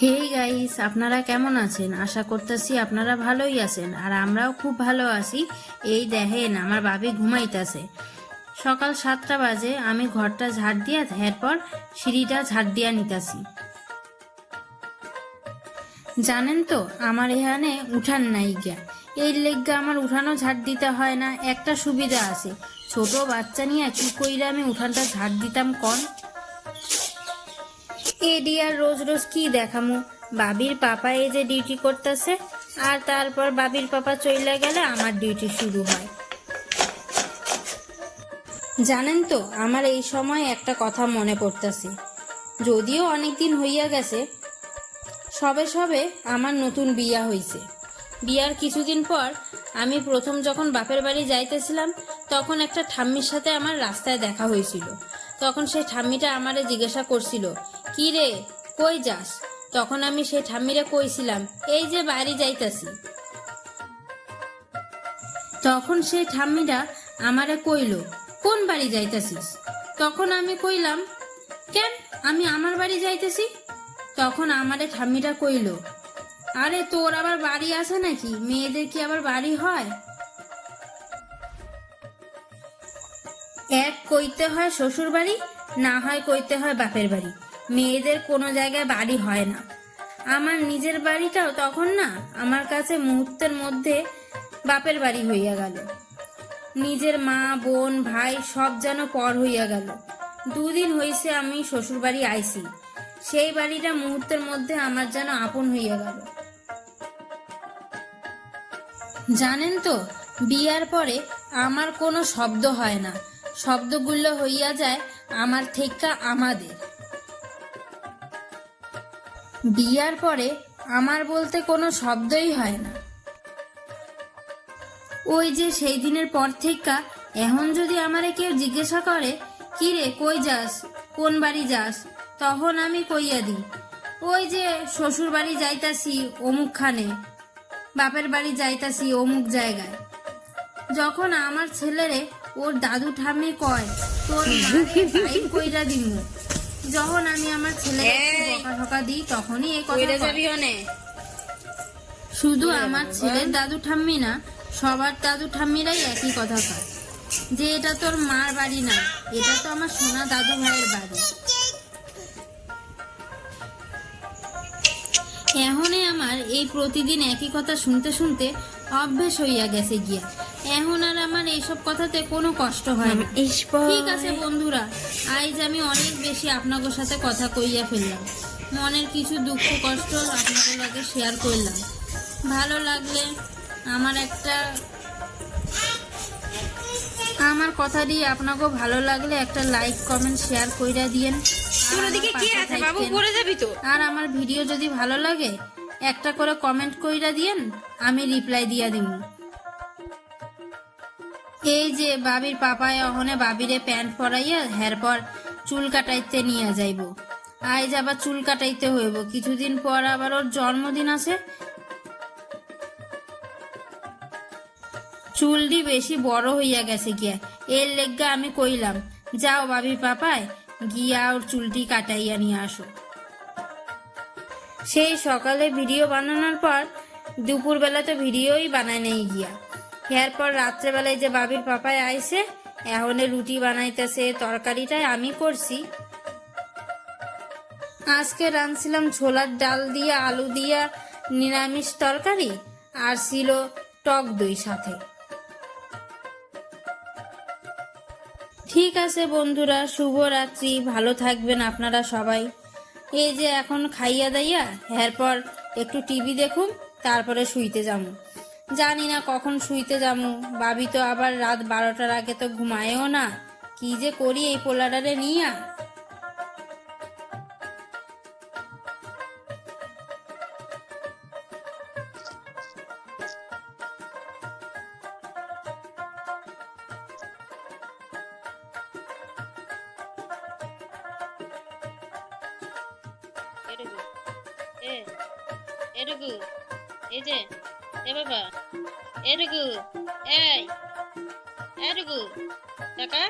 Hey guys, আপনারা কেমন আছেন? আশা করতেছি আপনারা ভালোই আছেন আর আমরাও খুব ভালো আছি। এই দেখেন, আমার বাবি ঘুমাইতেছে। সকাল সাতটা বাজে, আমি ঘরটা ঝাড় দিয়া এরপর সিঁড়িটা ঝাড় দিয়া নিতাছি। জানেন তো, আমার এখানে উঠান নাই গিয়া। এই লেগা আমার উঠানো ঝাড় দিতে হয় না, একটা সুবিধা আছে। ছোট বাচ্চা নিয়ে কি কইরা আমি উঠানটা ঝাড় দিতাম কন? এডি আর রোজ রোজ কি দেখামু? বাবির পাপা এই যে ডিউটি করতেছে, আর তারপর বাবির পাপা চইলা গেলে আমার ডিউটি শুরু হয়। জানেন তো, আমার এই সময় একটা কথা মনে পড়তেছে। যদিও অনেক দিন হইয়া গেছে, সবে সবে আমার নতুন বিয়া হইছে। বিয়ার কিছুদিন পর আমি প্রথম যখন বাপের বাড়ি যাইতেছিলাম, তখন একটা ঠাম্মির সাথে আমার রাস্তায় দেখা হয়েছিল তখন সেই ঠাম্মিটা আমারে জিজ্ঞাসা করছিল কি রে, কই যাস? তখন আমি সেই ঠাম্মিরে কইছিলাম, এই যে বাড়ি যাইতাছি। তখন সেই ঠাম্মিটা আমারে কইল, কোন বাড়ি যাইতাছিস? তখন আমি কইলাম, কেন, আমি আমার বাড়ি যাইতেছি? তখন আমারে ঠাম্মিটা কইল, আরে তোর আবার বাড়ি আছে নাকি? মেয়েদের কি আবার বাড়ি হয়? এক কইতে হয় শ্বশুর বাড়ি না হয় কইতে হয় বাপের বাড়ি। মেয়েদের কোনো জায়গায় বাড়ি হয় না। আমার নিজের বাড়িটাও তখন না আমার কাছে মুহূর্তের মধ্যে বাপের বাড়ি হইয়া গেল। নিজের মা, বোন, ভাই সব যেন পর হইয়া গেল। দুদিন হইছে আমি শ্বশুর বাড়ি আইছি। সেই বাড়িটা মুহূর্তের মধ্যে আমার যেন আপন হইয়া গেল। জানেন তো, বিয়ার পরে আমার কোনো শব্দ হয় না। শব্দগুলো হইয়া যায়, আমার থেকা আমাদের। বিয়ার পরে আমার বলতে কোনো শব্দই হয় না। ওই যে সেই দিনের পর থেকে এখন যদি আমারে কেউ জিজ্ঞাসা করে কি রে কই যাস? কোন বাড়ি যাস? তখন আমি কইয়া দিই, ওই যে শ্বশুর বাড়ি যাইতাছি অমুক খানে বাপের বাড়ি যাইতাছি অমুক জায়গায়। যখন আমার ছেলেরে ওর দাদু ঠাম্মি কয়, তোর কইরা দিমু। যখন আমি আমার একটু বকা দিই তখনই এই কথা কয়। শুধু আমার ছেলের দাদু ঠাম্মি না সবার দাদু ঠাম্মিরাই একই কথা কয়। যে এটা তোর মার বাড়ি না এটা তো আমার সোনা দাদু ভাইয়ের বাড়ি। এখনই আমার এই প্রতিদিন একই কথা শুনতে শুনতে অভ্যেস হইয়া গেছে গিয়া। এখন আর আমার এইসব কথাতে কোনো কষ্ট হয় না। ঠিক আছে বন্ধুরা আজ আমি অনেক বেশি আপনাদের সাথে কথা কইয়া ফেললাম। মনের কিছু দুঃখ কষ্ট আপনাদের লগে শেয়ার করলাম। ভালো লাগলে আমার একটা আমার কথাটি আপনাকে ভালো লাগলে একটা লাইক কমেন্ট শেয়ার কইরা দিয়েন। আর আমার ভিডিও যদি ভালো লাগে একটা করে কমেন্ট কইরা দিয়েন আমি রিপ্লাই দিয়া দিব এই যে বাবির পাপায় অহনে বাবিরে প্যান্ট পরাইয়া এরপর চুল কাটাইতে নিয়ে যাইব। আজ আবার চুল কাটাইতে হইব। কিছুদিন পর আবার ওর জন্মদিন আছে। চুলটি বেশি বড় হইয়া গেছে গিয়া। এর লেগা আমি কইলাম, যাও বাবির পাপায়, গিয়া ওর চুলটি কাটাইয়া নিয়ে আসো। সেই সকালে ভিডিও বানানোর পর দুপুরবেলা তো ভিডিওই বানায় নেই গিয়া। এরপর রাত্রেবেলায় যে বাবির পাপায় আইসে এখন রুটি বানাইতেছে, তরকারিটাই আমি করছি। আজকে রাঁধছিলাম ছোলার ডাল দিয়ে, আলু দিয়া নিরামিষ তরকারি, আর ছিল টক দই সাথে। ঠিক আছে বন্ধুরা, শুভরাত্রি, ভালো থাকবেন আপনারা সবাই। এই যে এখন খাইয়া দাইয়া, এরপর একটু টিভি দেখুন, তারপরে শুইতে যাব। জানি না কখন শুইতে যাব। বাবি তো আবার রাত বারোটার আগে তো ঘুমায়ও না। কি যে করি এই পোলাডারে নিয়া? এটুকু এই যে। এ বাবা এটুকু এই এটুকু টাকা?